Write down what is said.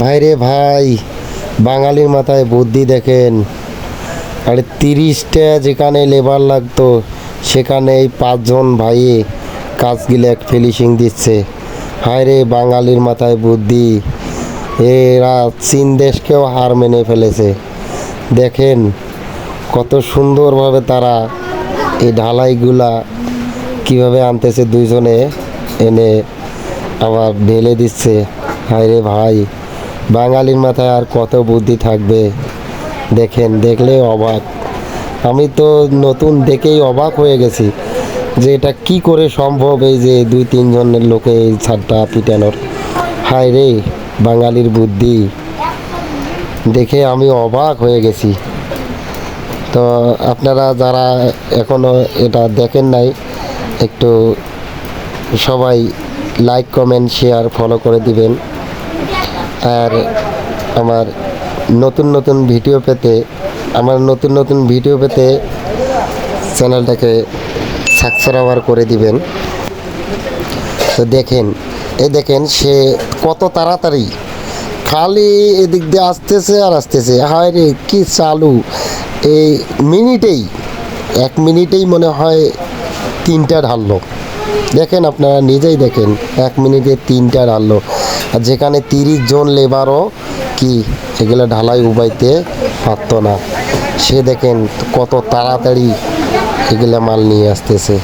ভাইরে ভাই, বাঙালির মাথায় বুদ্ধি দেখেন। আরে তিরিশটা যেখানে লেবার লাগতো, সেখানে এই পাঁচজন ভাইয়ে কাজগুলো এক ফিনিশিং দিচ্ছে। হায় রে বাঙালির মাথায় বুদ্ধি। এরা চীন দেশকেও হার মেনে ফেলেছে। দেখেন কত সুন্দরভাবে তারা এই ঢালাইগুলা কীভাবে আনতেছে দুইজনে, এনে আবার ঢেলে দিচ্ছে। হায় রে ভাই। বাঙালির মাথায় আর কত বুদ্ধি থাকবে? দেখেন, দেখলে অবাক। আমি তো নতুন দেখেই অবাক হয়ে গেছি যে এটা কি করে সম্ভব এই যে দুই তিনজনের লোকে এই ছাদটা পিটানোর। হায় রে, বাঙালির বুদ্ধি। দেখে আমি অবাক হয়ে গেছি। তো আপনারা যারা এখনও এটা দেখেন নাই, একটু সবাই লাইক কমেন্ট শেয়ার ফলো করে দিবেন। আর আমার নতুন নতুন ভিডিও পেতে, আমার নতুন নতুন ভিডিও পেতে চ্যানেলটাকে সাবস্ক্রাইবার করে দিবেন। তো দেখেন, এই দেখেন সে কত তাড়াতাড়ি খালি এদিক দিয়ে আসতেছে আর আসতেছে। হায় রে, কি চালু। এই মিনিটেই, এক মিনিটেই মনে হয় তিনটা ঢাললো। দেখেন আপনারা, নিজেই দেখেন, এক মিনিটে তিনটা ডাললো আর যেখানে তিরিশ জন লেবারও, কি, এগুলো ঢালাই উবাইতে পারত না। সে দেখেন কত তাড়াতাড়ি এগুলো মাল নিয়ে আসতেছে।